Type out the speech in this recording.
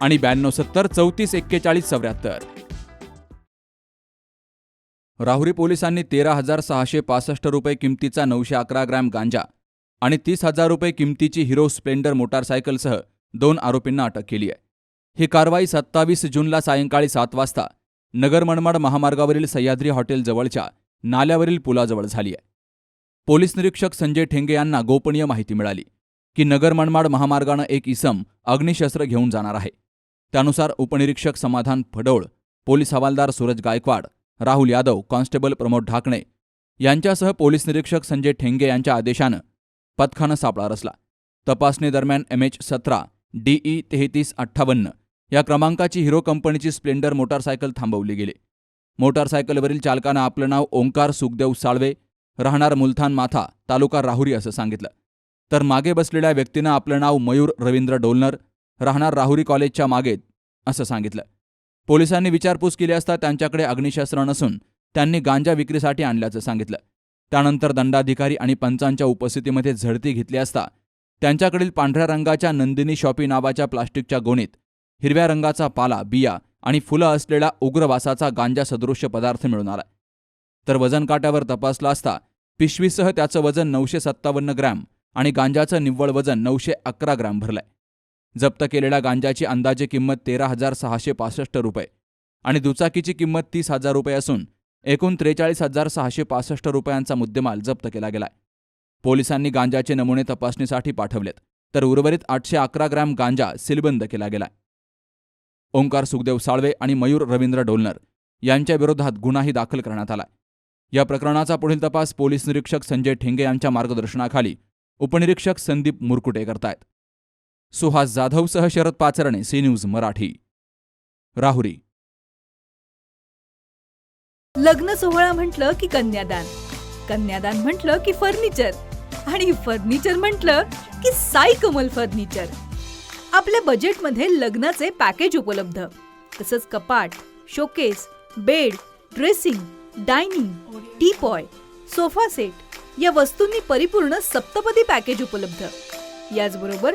आणि ब्याण्णव सत्तर चौतीस एक्केचाळीस चौऱ्याहत्तर. राहुरी पोलिसांनी तेरा हजार सहाशे पासष्ट रुपये किमतीचा नऊशे अकरा ग्रॅम गांजा आणि तीस हजार रुपये किमतीची हिरो स्प्लेंडर मोटारसायकलसह दोन आरोपींना अटक केली आहे. ही कारवाई सत्तावीस जूनला सायंकाळी सात वाजता नगर मनमाड महामार्गावरील सह्याद्री हॉटेल जवळच्या नाल्यावरील पुलाजवळ झाली आहे. पोलीस निरीक्षक संजय ठेंगे यांना गोपनीय माहिती मिळाली की नगर मनमाड महामार्गानं एक इसम अग्निशस्त्र घेऊन जाणार आहे. त्यानुसार उपनिरीक्षक समाधान फडोळ पोलीस हवालदार सूरज गायकवाड राहुल यादव कॉन्स्टेबल प्रमोद ढाकणे यांच्यासह पोलीस निरीक्षक संजय ठेंगे यांच्या आदेशानं पथकानं सापळा रचला. तपासणीदरम्यान एम एच सतरा डीई तेहतीस अठ्ठावन्न या क्रमांकाची हिरो कंपनीची स्प्लेंडर मोटारसायकल थांबवली गेली. मोटारसायकलवरील चालकानं आपलं नाव ओंकार सुखदेव साळवे राहणार मुलथान माथा तालुका राहुरी असं सांगितलं. तर मागे बसलेल्या व्यक्तीनं आपलं नाव मयूर रवींद्र डोलनर राहणार राहुरी कॉलेजच्या मागेत असं सांगितलं. पोलिसांनी विचारपूस केली असता त्यांच्याकडे अग्निशस्त्र नसून त्यांनी गांजा विक्रीसाठी आणल्याचं सांगितलं. त्यानंतर दंडाधिकारी आणि पंचांच्या उपस्थितीमध्ये झडती घेतली असता त्यांच्याकडील पांढऱ्या रंगाच्या नंदिनी शॉपी नावाच्या प्लास्टिकच्या गोणीत हिरव्या रंगाचा पाला बिया आणि फुलं असलेला उग्रवासाचा गांजा सदृश्य पदार्थ मिळून आला. तर वजन काट्यावर तपासला असता पिशवीसह त्याचं वजन नऊशे सत्तावन्न ग्रॅम आणि गांजाचं निव्वळ वजन नऊशे अकरा ग्रॅम भरलंय. जप्त केलेल्या गांजाची अंदाजे किंमत तेरा हजार सहाशे पासष्ट रुपये आणि दुचाकीची किंमत तीस हजार रुपये असून एकूण त्रेचाळीस हजार सहाशे पासष्ट रुपयांचा मुद्देमाल जप्त केला गेलाय. पोलिसांनी गांजाचे नमुने तपासणीसाठी पाठवलेत तर उर्वरित आठशे अकरा ग्रॅम गांजा सीलबंद केला गेलाय. ओंकार सुखदेव साळवे आणि मयूर रवींद्र डोलनर यांच्या विरोधात गुन्हाही दाखल करण्यात आलाय. या प्रकरणाचा पुढील तपास पोलीस निरीक्षक संजय ठेंगे यांच्या मार्गदर्शनाखाली उपनिरीक्षक संदीप मुरकुटे करतायत. सुहास जाधवसह शरद पाचरणे सी न्यूज मराठी. राहुरी. लग्न सोहळा म्हटलं की कन्यादान. कन्यादान म्हटलं की फर्निचर. आणि फर्निचर म्हटलं की साई कमल फर्निचर. आपल्या बजेटमध्ये लग्नाचे पॅकेज उपलब्ध. तसंच कपाट showcase bed dressing dining teapoy sofa set या वस्तूंनी परिपूर्ण सप्तपदी पॅकेज उपलब्ध. याचबरोबर